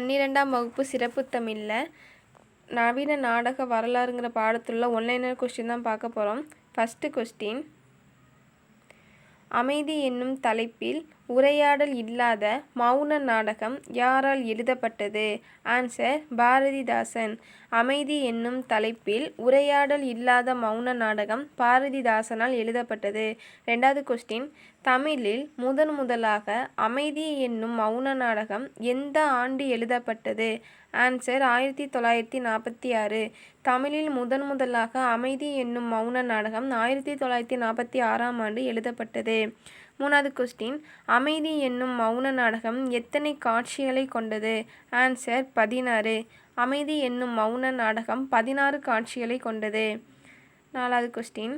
பன்னிரெண்டாம் வகுப்பு சிறப்பு தமிழில். நவீன நாடக வரலாறுங்கிற பாடத்துள்ள ஒன்லைனர் கொஸ்டின் தான் பார்க்க போகிறோம் ஃபஸ்ட்டு கொஸ்டின் அமைதி என்னும் தலைப்பில் உரையாடல் இல்லாத மௌன நாடகம் யாரால் எழுதப்பட்டது? ஆன்சர் பாரதிதாசன். அமைதி என்னும் தலைப்பில் உரையாடல் இல்லாத மௌன நாடகம் பாரதிதாசனால் எழுதப்பட்டது. ரெண்டாவது கொஸ்டின் தமிழில் முதன் முதலாக அமைதி என்னும் மௌன நாடகம் எந்த ஆண்டு எழுதப்பட்டது? ஆன்சர் ஆயிரத்தி தொள்ளாயிரத்தி நாற்பத்தி ஆறு. தமிழில் முதன் முதலாக அமைதி என்னும் மௌன நாடகம் ஆயிரத்தி தொள்ளாயிரத்தி நாற்பத்தி ஆறாம் ஆண்டு எழுதப்பட்டது. மூணாவது கொஸ்டின் அமைதி என்னும் மௌன நாடகம் எத்தனை காட்சிகளை கொண்டது? ஆன்சர் பதினாறு. அமைதி என்னும் மௌன நாடகம் பதினாறு காட்சிகளை கொண்டது. நாலாவது கொஸ்டின்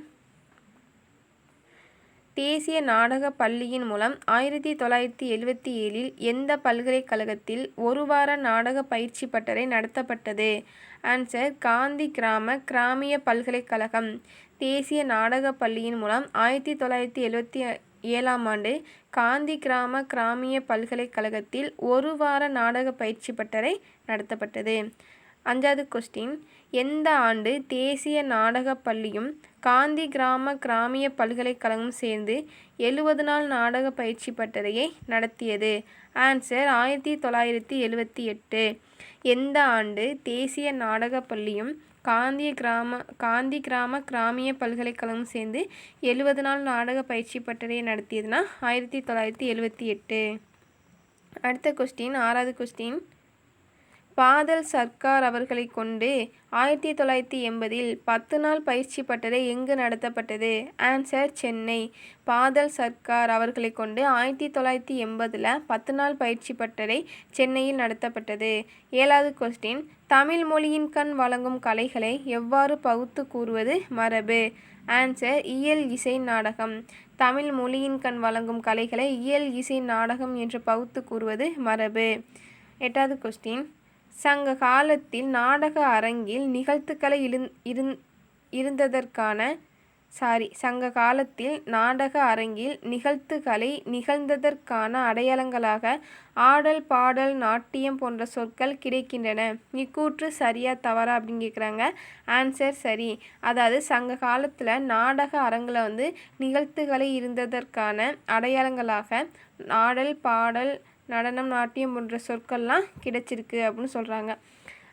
தேசிய நாடக பள்ளியின் மூலம் ஆயிரத்தி தொள்ளாயிரத்தி எழுவத்தி ஏழில் எந்த பல்கலைக்கழகத்தில் ஒரு வார நாடக பயிற்சி பட்டறை நடத்தப்பட்டது? ஆன்சர் காந்தி கிராம கிராமிய பல்கலைக்கழகம். தேசிய நாடக பள்ளியின் மூலம் ஆயிரத்தி தொள்ளாயிரத்தி எழுவத்தி ஏழாம் ஆண்டு காந்தி கிராம கிராமிய பல்கலைக்கழகத்தில் ஒரு வார நாடக பயிற்சி பட்டறை நடத்தப்பட்டது. அஞ்சாவது கொஸ்டின் எந்த ஆண்டு தேசிய நாடகப் பள்ளியும் காந்தி கிராம கிராமிய பல்கலைக்கழகம் சேர்ந்து எழுபது நாள் நாடக பயிற்சி பட்டறையை நடத்தியது? ஆன்சர் ஆயிரத்தி தொள்ளாயிரத்தி எழுவத்தி எட்டு. எந்த ஆண்டு தேசிய நாடகப் பள்ளியும் காந்திய கிராம காந்தி கிராம கிராமிய பல்கலைக்கழகம் சேர்ந்து எழுபது நாள் நாடக பயிற்சி பட்டறையை நடத்தியதுனா ஆயிரத்தி தொள்ளாயிரத்தி எழுவத்தி எட்டு. அடுத்த கொஸ்டின் ஆறாவது கொஸ்டின் பாதல் சர்க்கார் அவர்களை கொண்டு ஆயிரத்தி தொள்ளாயிரத்தி எண்பதில் பத்து நாள் பயிற்சி பட்டறை எங்கு நடத்தப்பட்டது? ஆன்சர் சென்னை. பாதல் சர்க்கார் அவர்களை கொண்டு ஆயிரத்தி தொள்ளாயிரத்தி எண்பதில் பத்து நாள் பயிற்சி பட்டறை சென்னையில் நடத்தப்பட்டது. ஏழாவது கொஸ்டின் தமிழ் மொழியின் கண் வழங்கும் கலைகளை எவ்வாறு பகுத்து கூறுவது மரபு? ஆன்சர் இயல் இசை நாடகம். தமிழ் மொழியின் கண் வழங்கும் கலைகளை இயல் இசை நாடகம் என்று பகுத்து கூறுவது மரபு. எட்டாவது கொஸ்டின் சங்க காலத்தில் நாடக அரங்கில் நிகழ்த்துக்களை இருந் இருந் இருந்ததற்கான சாரி சங்க காலத்தில் நாடக அரங்கில் நிகழ்த்துக்களை நிகழ்ந்ததற்கான அடையாளங்களாக ஆடல் பாடல் நாட்டியம் போன்ற சொற்கள் கிடைக்கின்றன. இக்கூற்று சரியா தவறா அப்படின்னு கேட்குறாங்க ஆன்சர் சரி. அதாவது சங்க காலத்தில் நாடக அரங்கில் வந்து நிகழ்த்துக்களை இருந்ததற்கான அடையாளங்களாக ஆடல் பாடல் நடனம் நாட்டியம் போன்ற சொற்கள்லாம் கிடைச்சிருக்கு அப்படின்னு சொல்கிறாங்க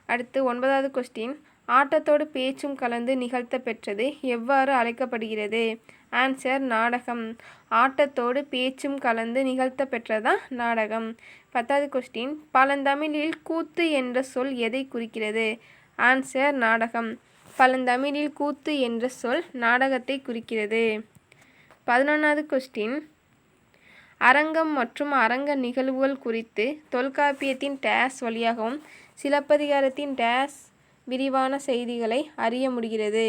அடுத்து ஒன்பதாவது கொஸ்டின் ஆட்டத்தோடு பேச்சும் கலந்து நிகழ்த்த பெற்றது எவ்வாறு அழைக்கப்படுகிறது? ஆன்சர் நாடகம். ஆட்டத்தோடு பேச்சும் கலந்து நிகழ்த்த பெற்றதான் நாடகம்? பத்தாவது கொஸ்டின் பழந்தமிழில் கூத்து என்ற சொல் எதை குறிக்கிறது? ஆன்சர் நாடகம். பழந்தமிழில் கூத்து என்ற சொல் நாடகத்தை குறிக்கிறது. பதினொன்றாவது கொஸ்டின் அரங்கம் மற்றும் அரங்க நிகழ்வுகள் குறித்து தொல்காப்பியத்தின் டேஸ் வழியாகவும் சிலப்பதிகாரத்தின் டேஸ் விரிவான செய்திகளை அறிய முடிகிறது.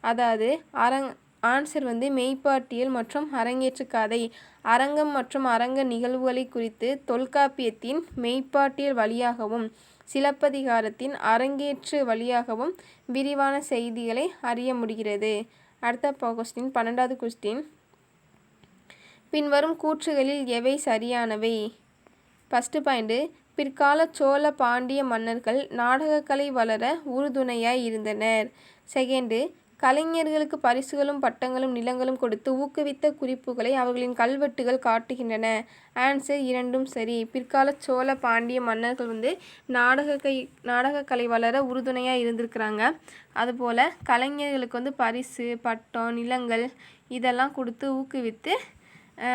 அதாவது அரங் ஆன்சர் வந்து மெய்ப்பாட்டியல் மற்றும் அரங்கேற்று கதை. அரங்கம் மற்றும் அரங்க நிகழ்வுகளை குறித்து தொல்காப்பியத்தின் மெய்ப்பாட்டியல் வழியாகவும் சிலப்பதிகாரத்தின் அரங்கேற்று வழியாகவும் விரிவான செய்திகளை அறிய முடிகிறது. அடுத்த கொஸ்டின் பன்னெண்டாவது கொஸ்டின் பின்வரும் கூற்றுகளில் எவை சரியானவை? ஃபஸ்ட்டு பாயிண்ட்டு பிற்கால சோழ பாண்டிய மன்னர்கள் நாடகக்கலை வளர உறுதுணையாய் இருந்தனர். செகண்டு கலைஞர்களுக்கு பரிசுகளும் பட்டங்களும் நிலங்களும் கொடுத்து ஊக்குவித்த குறிப்புகளை அவர்களின் கல்வெட்டுகள் காட்டுகின்றன. ஆன்சர் இரண்டும் சரி. பிற்கால சோழ பாண்டிய மன்னர்கள் வந்து நாடக கை நாடகக்கலை வளர உறுதுணையாக இருந்திருக்கிறாங்க. அதுபோல் கலைஞர்களுக்கு வந்து பரிசு பட்டம் நிலங்கள் இதெல்லாம் கொடுத்து ஊக்குவித்து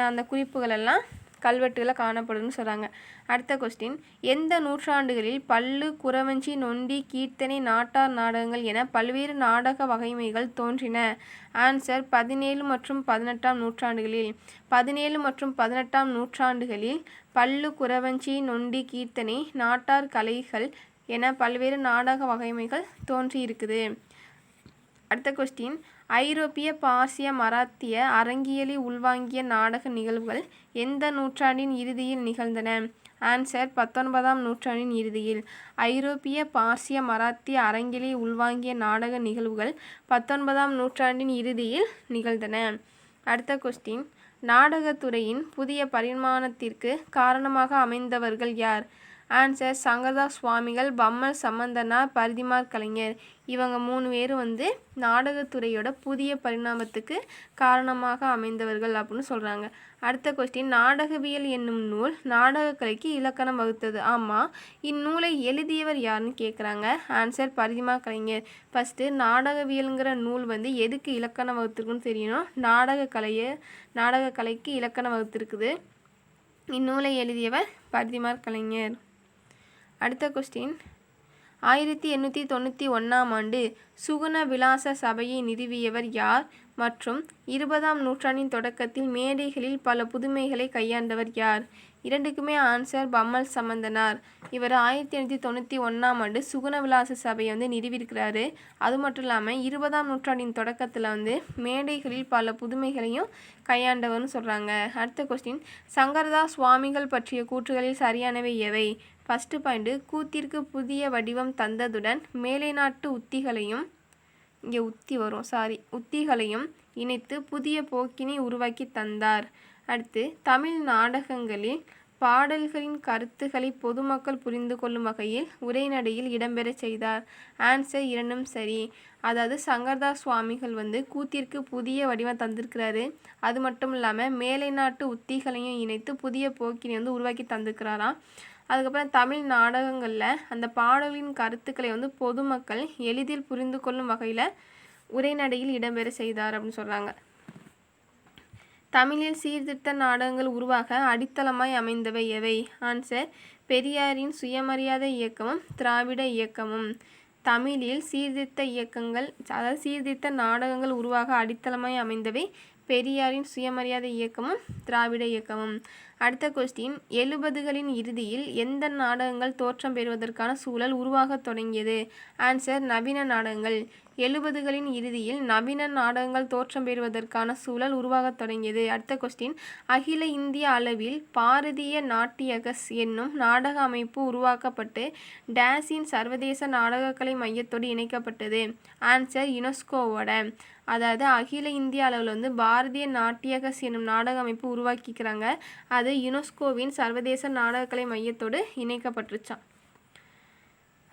அந்த குறிப்புகளெல்லாம் கல்வெட்டுகளில் காணப்படுதுன்னு சொல்கிறாங்க அடுத்த கொஸ்டின் எந்த நூற்றாண்டுகளில் பல்லு குறவஞ்சி நொண்டி கீர்த்தனை நாட்டார் நாடகங்கள் என பல்வேறு நாடக வகைமைகள் தோன்றின? ஆன்சர் பதினேழு மற்றும் பதினெட்டாம் நூற்றாண்டுகளில். பதினேழு மற்றும் பதினெட்டாம் நூற்றாண்டுகளில் பல்லு குறவஞ்சி நொண்டி கீர்த்தனை நாட்டார் கலைகள் என பல்வேறு நாடக வகைமைகள் தோன்றியிருக்குது. அடுத்த கொஸ்டின் ஐரோப்பிய பார்சிய மராத்திய அரங்கியலை உள்வாங்கிய நாடக நிகழ்வுகள் எந்த நூற்றாண்டின் இறுதியில் நிகழ்ந்தன? ஆன்சர் பத்தொன்பதாம் நூற்றாண்டின் இறுதியில். ஐரோப்பிய பார்சிய மராத்திய அரங்கியலை உள்வாங்கிய நாடக நிகழ்வுகள் பத்தொன்பதாம் நூற்றாண்டின் இறுதியில் நிகழ்ந்தன. அடுத்த கொஸ்டின் நாடகத்துறையின் புதிய பரிமாணத்திற்கு காரணமாக அமைந்தவர்கள் யார்? ஆன்சர் சங்கரதாஸ் சுவாமிகள் பம்மல் சம்பந்தனார் பரிதிமார் கலைஞர் இவங்க மூணு பேரும் வந்து நாடகத்துறையோட புதிய பரிணாமத்துக்கு காரணமாக அமைந்தவர்கள் அப்படின்னு சொல்கிறாங்க அடுத்த கொஸ்டின் நாடகவியல் என்னும் நூல் நாடகக்கலைக்கு இலக்கணம் வகுத்தது. ஆமாம் இந்நூலை எழுதியவர் யாருன்னு கேட்குறாங்க ஆன்சர் பரிதிமா கலைஞர் ஃபஸ்ட்டு நாடகவியலுங்கிற நூல் வந்து எதுக்கு இலக்கணம் வகுத்துருக்குன்னு தெரியணும். நாடகக்கலையை நாடகக்கலைக்கு இலக்கணம் வகுத்திருக்குது. இந்நூலை எழுதியவர் பரிதிமார் கலைஞர் அடுத்த கொஸ்டின் ஆயிரத்தி எண்ணூற்றி தொண்ணூற்றி ஒன்றாம் ஆண்டு சுகுண விலாச சபையை நிறுவியவர் யார் மற்றும் இருபதாம் நூற்றாண்டின் தொடக்கத்தில் மேடைகளில் பல புதுமைகளை கையாண்டவர் யார்? இரண்டுக்குமே ஆன்சர் பம்மல் சம்பந்தனார். இவர் ஆயிரத்தி எண்ணூற்றி தொண்ணூற்றி ஒன்றாம் ஆண்டு சுகுண விலாச சபையை வந்து நிறுவியிருக்கிறாரு. அது மட்டும் இல்லாமல் இருபதாம் நூற்றாண்டின் தொடக்கத்தில் வந்து மேடைகளில் பல புதுமைகளையும் கையாண்டவர்னு சொல்கிறாங்க அடுத்த கொஸ்டின் சங்கரதாஸ் சுவாமிகள் பற்றிய கூற்றுகளில் சரியானவை எவை? ஃபஸ்ட்டு பாயிண்ட்டு கூத்திற்கு புதிய வடிவம் தந்ததுடன் மேலை நாட்டு உத்திகளையும் இங்கே உத்தி வரும் சாரி உத்திகளையும் இணைத்து புதிய போக்கினை உருவாக்கி தந்தார். அடுத்து தமிழ் நாடகங்களில் பாடல்களின் கருத்துக்களை பொதுமக்கள் புரிந்து கொள்ளும் வகையில் உரைநடையில் இடம்பெறச் செய்தார். ஆன்சர் இரண்டும் சரி. அதாவது சங்கர்தாஸ் சுவாமிகள் வந்து கூத்திற்கு புதிய வடிவம் தந்திருக்கிறாரு. அது மட்டும் இல்லாமல் மேலை நாட்டு உத்திகளையும் இணைத்து புதிய போக்கினை வந்து உருவாக்கி தந்திருக்கிறாராம். அதுக்கப்புறம் தமிழ் நாடகங்களில் அந்த பாடலின் கருத்துக்களை வந்து பொதுமக்கள் எளிதில் புரிந்து கொள்ளும் வகையில் உரைநடையில் இடம்பெற செய்தார் அப்படின்னு சொல்கிறாங்க தமிழில் சீர்திருத்த நாடகங்கள் உருவாக அடித்தளமாய் அமைந்தவை எவை? ஆன்சர் பெரியாரின் சுயமரியாதை இயக்கமும் திராவிட இயக்கமும். தமிழில் சீர்திருத்த இயக்கங்கள் அதாவது சீர்திருத்த நாடகங்கள் உருவாக அடித்தளமாய் அமைந்தவை பெரியாரின் சுயமரியாதை இயக்கமும் திராவிட இயக்கமும். அடுத்த கொஸ்டின் எழுபதுகளின் இறுதியில் எந்த நாடகங்கள் தோற்றம் பெறுவதற்கான சூழல் உருவாகத் தொடங்கியது? ஆன்சர் நவீன நாடகங்கள். எழுபதுகளின் இறுதியில் நவீன நாடகங்கள் தோற்றம் பெறுவதற்கான சூழல் உருவாகத் தொடங்கியது. அடுத்த கொஸ்டின் அகில இந்திய அளவில் பாரதிய நாட்டியகஸ் என்னும் நாடக அமைப்பு உருவாக்கப்பட்டு டேஸின் சர்வதேச நாடகக்கலை மையத்தோடு இணைக்கப்பட்டது. ஆன்சர் யுனெஸ்கோவோட அதாவது அகில இந்திய அளவில் வந்து பாரதிய நாட்டியகஸ் என்னும் நாடக அமைப்பு உருவாக்கிக்கிறாங்க. அது யுனெஸ்கோவின் சர்வதேச நாடகக்கலை மையத்தோடு இணைக்கப்பட்டுருச்சான்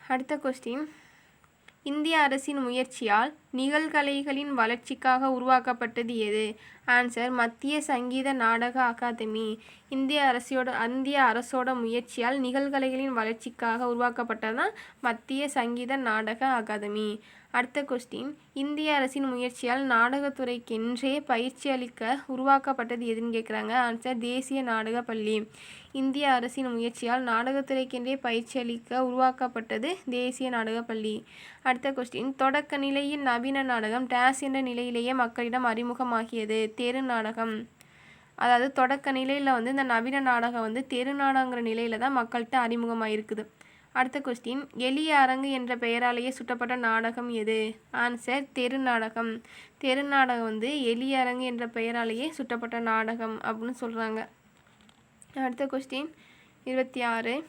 அடுத்த கொஸ்டின் இந்திய அரசின் முயற்சியால் நிகழ்கலைகளின் வளர்ச்சிக்காக உருவாக்கப்பட்டது எது? ஆன்சர் மத்திய சங்கீத நாடக அகாதமி. இந்திய அரசியோட இந்திய அரசோட முயற்சியால் நிகழ்கலைகளின் வளர்ச்சிக்காக உருவாக்கப்பட்டதான் மத்திய சங்கீத நாடக அகாதமி. அடுத்த கொஸ்டின் இந்திய அரசின் முயற்சியால் நாடகத்துறைக்கென்றே பயிற்சி அளிக்க உருவாக்கப்பட்டது எதுன்னு கேட்குறாங்க ஆன்சர் தேசிய நாடக பள்ளி. இந்திய அரசின் முயற்சியால் நாடகத்துறைக்கென்றே பயிற்சி அளிக்க உருவாக்கப்பட்டது தேசிய நாடக பள்ளி. அடுத்த கொஸ்டின் தொடக்க நிலையில் நவீன நாடகம் டேஸ் என்ற நிலையிலேயே மக்களிடம் அறிமுகமாகியது தெரு நாடகம். அதாவது தொடக்க நிலையில் வந்து இந்த நவீன நாடகம் வந்து தெரு நாடகங்கிற நிலையில் தான் மக்கள்கிட்ட அறிமுகமாக இருக்குது அடுத்த கொஸ்டின் எளிய அரங்கு என்ற பெயராலேயே சுட்டப்பட்ட நாடகம் எது? ஆன்சர் தெரு நாடகம் தெரு நாடகம் வந்து எளிய அரங்கு என்ற பெயராலேயே சுட்டப்பட்ட நாடகம் அப்படின்னு சொல்கிறாங்க அடுத்த கொஸ்டின் இருபத்தி ஆறு.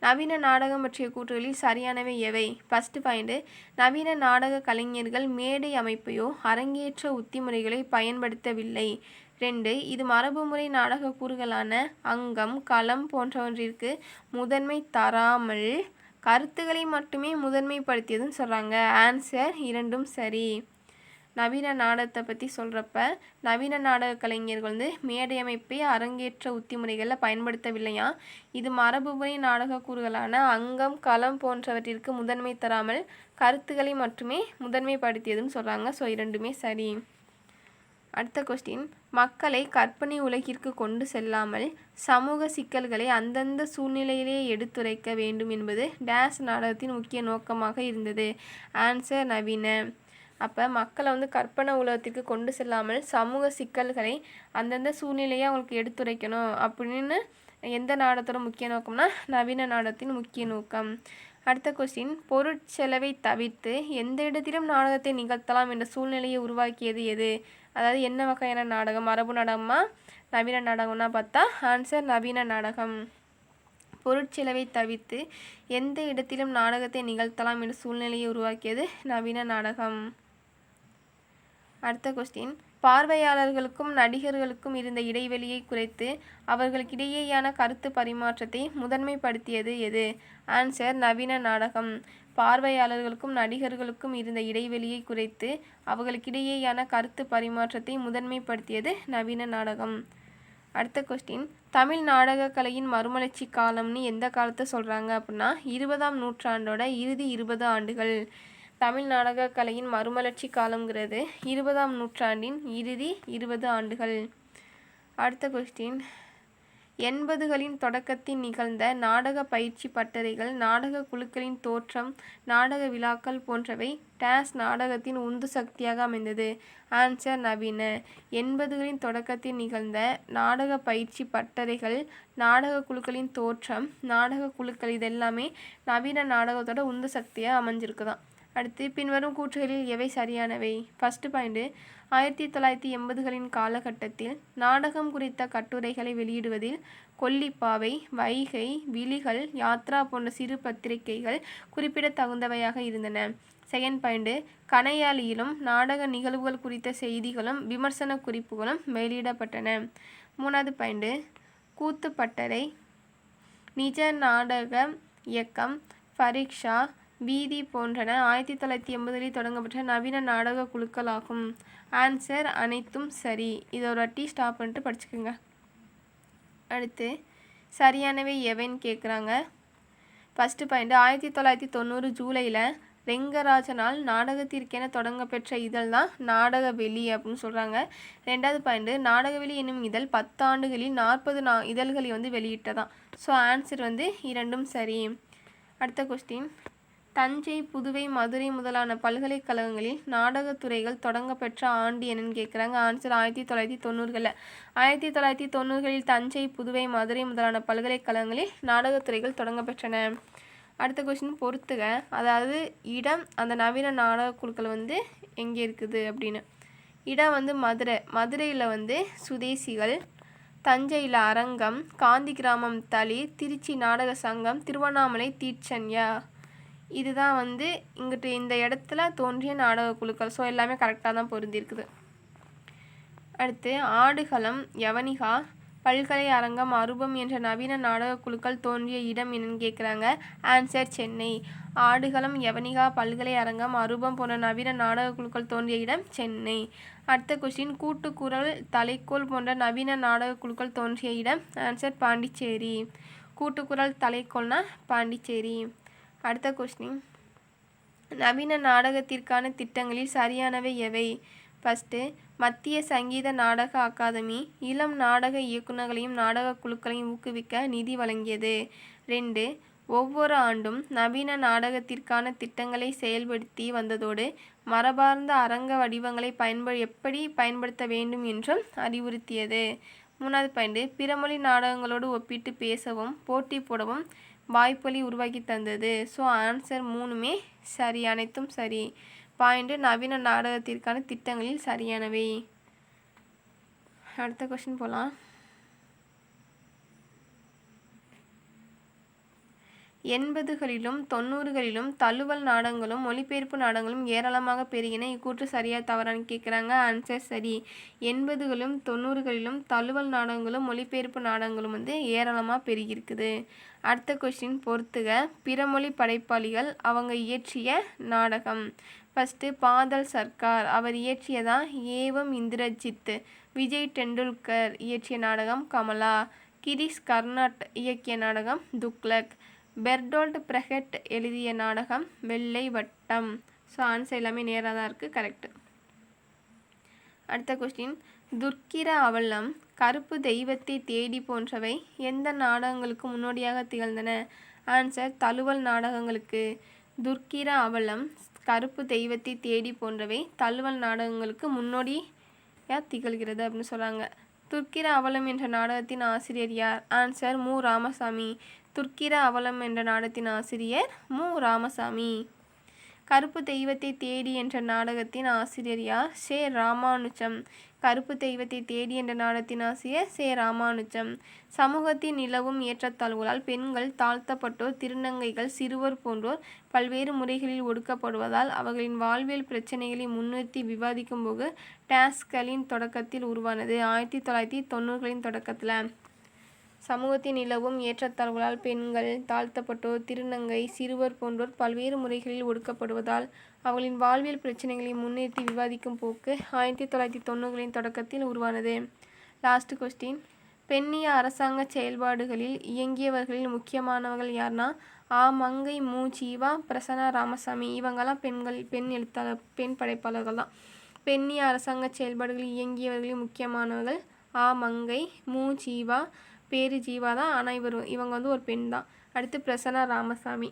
நவீன நாடகம் பற்றிய கூற்றுகளில் சரியானவை எவை? ஃபஸ்ட்டு பாயிண்ட்டு நவீன நாடக கலைஞர்கள் மேடை அமைப்பையோ அரங்கேற்ற உத்திமுறைகளை பயன்படுத்தவில்லை. ரெண்டு இது மரபுமுறை நாடக கூறுகளான அங்கம் களம் போன்றவற்றிற்கு முதன்மை தராமல் கருத்துக்களை மட்டுமே முதன்மைப்படுத்தியதுன்னு சொல்கிறாங்க ஆன்சர் இரண்டும் சரி. நவீன நாடகத்தை பற்றி சொல்கிறப்ப நவீன நாடக கலைஞர்கள் வந்து மேடை அமைப்பை அரங்கேற்ற உத்திமுறைகளில் பயன்படுத்தவில்லையா? இது மரபுமுறை நாடக கூறுகளான அங்கம் களம் போன்றவற்றிற்கு முதன்மை தராமல் கருத்துக்களை மட்டுமே முதன்மைப்படுத்தியதுன்னு சொல்கிறாங்க ஸோ இரண்டுமே சரி. அடுத்த கொஸ்டின் மக்களை கற்பனை உலகிற்கு கொண்டு செல்லாமல் சமூக சிக்கல்களை அந்தந்த சூழ்நிலையிலேயே எடுத்துரைக்க வேண்டும் என்பது டேஸ் நாடகத்தின் முக்கிய நோக்கமாக இருந்தது. ஆன்சர் நவீன. அப்போ மக்களை வந்து கற்பனை உலகத்திற்கு கொண்டு செல்லாமல் சமூக சிக்கல்களை அந்தந்த சூழ்நிலையை அவங்களுக்கு எடுத்துரைக்கணும் அப்படின்னு எந்த நாடகத்தோட முக்கிய நோக்கம்னா நவீன நாடகத்தின் முக்கிய நோக்கம். அடுத்த கொஸ்டின் பொருட்செலவை தவிர்த்து எந்த இடத்திலும் நாடகத்தை நிகழ்த்தலாம் என்ற சூழ்நிலையை உருவாக்கியது எது? அதாவது என்ன வகையான நாடகம்? மரபு நாடகமா? நவீன நாடகம்னா பார்த்தா ஆன்சர் நவீன நாடகம். பொருட்செலவை தவிர்த்து எந்த இடத்திலும் நாடகத்தை நிகழ்த்தலாம் என்ற சூழ்நிலையை உருவாக்கியது நவீன நாடகம். அடுத்த கொஸ்டின் பார்வையாளர்களுக்கும் நடிகர்களுக்கும் இருந்த இடைவெளியை குறைத்து அவர்களுக்கிடையேயான கருத்து பரிமாற்றத்தை முதன்மைப்படுத்தியது எது? ஆன்சர் நவீன நாடகம். பார்வையாளர்களுக்கும் நடிகர்களுக்கும் இருந்த இடைவெளியை குறைத்து அவர்களுக்கிடையேயான கருத்து பரிமாற்றத்தை முதன்மைப்படுத்தியது நவீன நாடகம். அடுத்த கொஸ்டின் தமிழ் நாடகக்கலையின் மறுமலர்ச்சி காலம்னு எந்த காலத்தை சொல்கிறாங்க அப்படின்னா இருபதாம் நூற்றாண்டோட இறுதி இருபது ஆண்டுகள். தமிழ் நாடகக் கலையின் மறுமலர்ச்சி காலங்கிறது இருபதாம் நூற்றாண்டின் இறுதி இருபது ஆண்டுகள். அடுத்த கொஸ்டின் எண்பதுகளின் தொடக்கத்தில் நிகழ்ந்த நாடக பயிற்சி பட்டறைகள் நாடக குழுக்களின் தோற்றம் நாடக விழாக்கள் போன்றவை டேஸ் நாடகத்தின் உந்து சக்தியாக அமைந்தது. ஆன்சர் நவீன. எண்பதுகளின் தொடக்கத்தில் நிகழ்ந்த நாடக பயிற்சி பட்டறைகள் நாடக குழுக்களின் தோற்றம் நாடக குழுக்கள் இதெல்லாமே நவீன நாடகத்தோட உந்து சக்தியாக அமைஞ்சிருக்குதான். அடுத்து பின்வரும் கூற்றுகளில் எவை சரியானவை? ஃபஸ்ட்டு பாயிண்ட்டு ஆயிரத்தி தொள்ளாயிரத்தி எண்பதுகளின் காலகட்டத்தில் நாடகம் குறித்த கட்டுரைகளை வெளியிடுவதில் கொல்லிப்பாவை வைகை விழிகள் யாத்ரா போன்ற சிறு பத்திரிகைகள் குறிப்பிடத்தகுந்தவையாக இருந்தன. செகண்ட் பாயிண்ட்டு கணையாளியிலும் நாடக நிகழ்வுகள் குறித்த செய்திகளும் விமர்சன குறிப்புகளும் வெளியிடப்பட்டன. மூணாவது பாயிண்ட்டு கூத்துப்பட்டறை நிஜ நாடக இயக்கம் பரீக்ஷா வீதி போன்றன. ஆயிரத்தி தொள்ளாயிரத்தி எண்பதில் தொடங்கப்பட்ட நவீன நாடக குழுக்கள் ஆகும் ஆன்சர் அனைத்தும் சரி. இதை ஒரு வாட்டி ஸ்டாப் பண்ணிட்டு படிச்சுக்கோங்க. அடுத்து சரியானவை எவைன்னு கேட்குறாங்க ஃபஸ்ட்டு பாயிண்ட் ஆயிரத்தி தொள்ளாயிரத்தி தொண்ணூறு ஜூலையில் ரெங்கராஜனால் நாடகத்திற்கென தொடங்கப்பெற்ற இதழ் தான் நாடகவெளி அப்படின்னு சொல்கிறாங்க ரெண்டாவது பாயிண்ட்டு நாடகவெளி என்னும் இதழ் பத்தாண்டுகளில் நாற்பது நா இதழ்களை வந்து வெளியிட்டதான் ஸோ ஆன்சர் வந்து இரண்டும் சரி. அடுத்த கொஸ்டின் தஞ்சை புதுவை மதுரை முதலான பல்கலைக்கழகங்களில் நாடகத்துறைகள் தொடங்கப்பெற்ற ஆண்டு என்னன்னு கேட்குறாங்க ஆன்சர் ஆயிரத்தி தொள்ளாயிரத்தி தொண்ணூறுகளில். ஆயிரத்தி தொள்ளாயிரத்தி தொண்ணூறுகளில் தஞ்சை புதுவை மதுரை முதலான பல்கலைக்கழகங்களில் நாடகத்துறைகள் தொடங்கப்பெற்றன. அடுத்த கொஸ்டின் பொறுத்துக. அதாவது இடம் அந்த நவீன நாடக குழுக்கள் வந்து எங்கே இருக்குது அப்படின்னு. இடம் வந்து மதுரை. மதுரையில் வந்து சுதேசிகள் தஞ்சையில் அரங்கம் காந்தி கிராமம் தளி திருச்சி நாடக சங்கம் திருவண்ணாமலை தீட்சன்யா இதுதான் வந்து இங்கிட்டு இந்த இடத்துல தோன்றிய நாடக குழுக்கள். ஸோ எல்லாமே கரெக்டாக தான் பொருந்திருக்குது அடுத்து ஆடுகளம் யவனிகா பல்கலை அரங்கம் அருபம் என்ற நவீன நாடக குழுக்கள் தோன்றிய இடம் என்னன்னு கேட்குறாங்க ஆன்சர் சென்னை. ஆடுகளம் யவனிகா பல்கலை அரங்கம் அருபம் போன்ற நவீன நாடக குழுக்கள் தோன்றிய இடம் சென்னை. அடுத்த கொஸ்டின் கூட்டுக்குரல் தலைக்கோல் போன்ற நவீன நாடக குழுக்கள் தோன்றிய இடம். ஆன்சர் பாண்டிச்சேரி. கூட்டுக்குரல் தலைக்கோல்னா பாண்டிச்சேரி. அடுத்த கொஸ்டின் நவீன நாடகத்திற்கான திட்டங்களில் சரியானவை எவை? ஃபஸ்ட்டு மத்திய சங்கீத நாடக அகாதமி இளம் நாடக இயக்குநர்களையும் நாடக குழுக்களையும் ஊக்குவிக்க நிதி வழங்கியது. ரெண்டு ஒவ்வொரு ஆண்டும் நவீன நாடகத்திற்கான திட்டங்களை செயல்படுத்தி வந்ததோடு மரபார்ந்த அரங்க வடிவங்களை பயன்ப எப்படி பயன்படுத்த வேண்டும் என்றும் அறிவுறுத்தியது. மூணாவது பாயிண்ட் பிறமொழி நாடகங்களோடு ஒப்பிட்டு பேசவும் போட்டி போடவும் வாய்ப்பொலி உருவாக்கி தந்தது. ஸோ ஆன்சர் மூணுமே சரி அனைத்தும் சரி. பாயிண்ட்டு நவீன நாடகத்திற்கான திட்டங்களில் சரியானவை. அடுத்த கொஷின் போகலாம் எண்பதுகளிலும் தொண்ணூறுகளிலும் தழுவல் நாடகங்களும் மொழிபெயர்ப்பு நாடகங்களும் ஏராளமாக பெருகின. இக்கூற்று சரியா தவறான்னு கேட்குறாங்க ஆன்சர் சரி. எண்பதுகளிலும் தொண்ணூறுகளிலும் தழுவல் நாடகங்களும் மொழிபெயர்ப்பு நாடகங்களும் வந்து ஏராளமாக பெருகியிருக்குது. அடுத்த கொஸ்டின் பொறுத்துக. பிறமொழி படைப்பாளிகள் அவங்க இயற்றிய நாடகம். ஃபஸ்ட்டு பாதல் சர்க்கார். அவர் இயற்றியதான் ஏவம் இந்திரஜித். விஜய் டெண்டுல்கர் இயற்றிய நாடகம் கமலா. கிரிஷ் கர்நாட் இயக்கிய நாடகம் துக்லக் பெர்டோல்ட் பிரஹெட் எழுதிய நாடகம் வெள்ளை வட்டம் ஸோ ஆன்சர் எல்லாமே நேராக தான் இருக்குது கரெக்டு அடுத்த கொஸ்டின் துர்க்கிர அவலம் கருப்பு தெய்வத்தை தேடி போன்றவை எந்த நாடகங்களுக்கு முன்னோடியாக திகழ்ந்தன? ஆன்சர் தழுவல் நாடகங்களுக்கு. துர்க்கிர அவலம் கருப்பு தெய்வத்தை தேடி போன்றவை தழுவல் நாடகங்களுக்கு முன்னோடியாக திகழ்கிறது அப்படின்னு சொல்கிறாங்க துர்க்கிர அவலம் என்ற நாடகத்தின் ஆசிரியர் யார்? ஆன்சர் மு. ராமசாமி. துர்க்கிர அவலம் என்ற நாடகத்தின் ஆசிரியர் மு. ராமசாமி. கருப்பு தெய்வத்தை தேடி என்ற நாடகத்தின் ஆசிரியர் யார்? சே. ராமானுஜம். கருப்பு தெய்வத்தை தேடி என்ற நாடகத்தின் ஆசிரியர் சே. ராமானுஜம். சமூகத்தின் நிலவும் ஏற்றத்தாழ்வுகளால் பெண்கள் தாழ்த்தப்பட்டோர் திருநங்கைகள் சிறுவர் போன்றோர் பல்வேறு முறைகளில் ஒடுக்கப்படுவதால் அவர்களின் வாழ்வியல் பிரச்சினைகளை முன்னிறுத்தி விவாதிக்கும் போது டாஸ்களின் தொடக்கத்தில் உருவானது. ஆயிரத்தி தொள்ளாயிரத்தி தொண்ணூறுகளின் தொடக்கத்தில் சமூகத்தில் நிலவும் ஏற்றத்தாழ்வுகளால் பெண்கள் தாழ்த்தப்பட்டோர் திருநங்கை சிறுவர் போன்றோர் பல்வேறு முறைகளில் ஒடுக்கப்படுவதால் அவர்களின் வாழ்வியல் பிரச்சினைகளை முன்னிறுத்தி விவாதிக்கும் போக்கு ஆயிரத்தி தொள்ளாயிரத்தி தொண்ணூறுகளின் தொடக்கத்தில் உருவானது. லாஸ்ட் கொஸ்டின் பெண்ணிய அரசாங்க செயல்பாடுகளில் இயங்கியவர்களில் முக்கியமானவர்கள் யார்னா? ஆ. மங்கை மு. ஜீவா பிரசன்னா ராமசாமி. இவங்கெல்லாம் பெண்கள் பெண் எழுத்தாளர் பெண் படைப்பாளர்கள் தான். பெண்ணிய அரசாங்க செயல்பாடுகளில் இயங்கியவர்களில் முக்கியமானவர்கள் ஆ. மங்கை மு. ஜீவா பேர் ஜீவா தான். ஆனால் இவர் இவங்க வந்து ஒரு பெண் தான். அடுத்து பிரசன்னா ராமசாமி.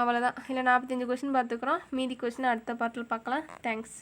அவ்வளோதான் இல்லை நாற்பத்தஞ்சு கொஸ்டின் பார்த்துக்குறோம். மீதி கொஷின் அடுத்த பாட்டில் பார்க்கலாம். தேங்க்ஸ்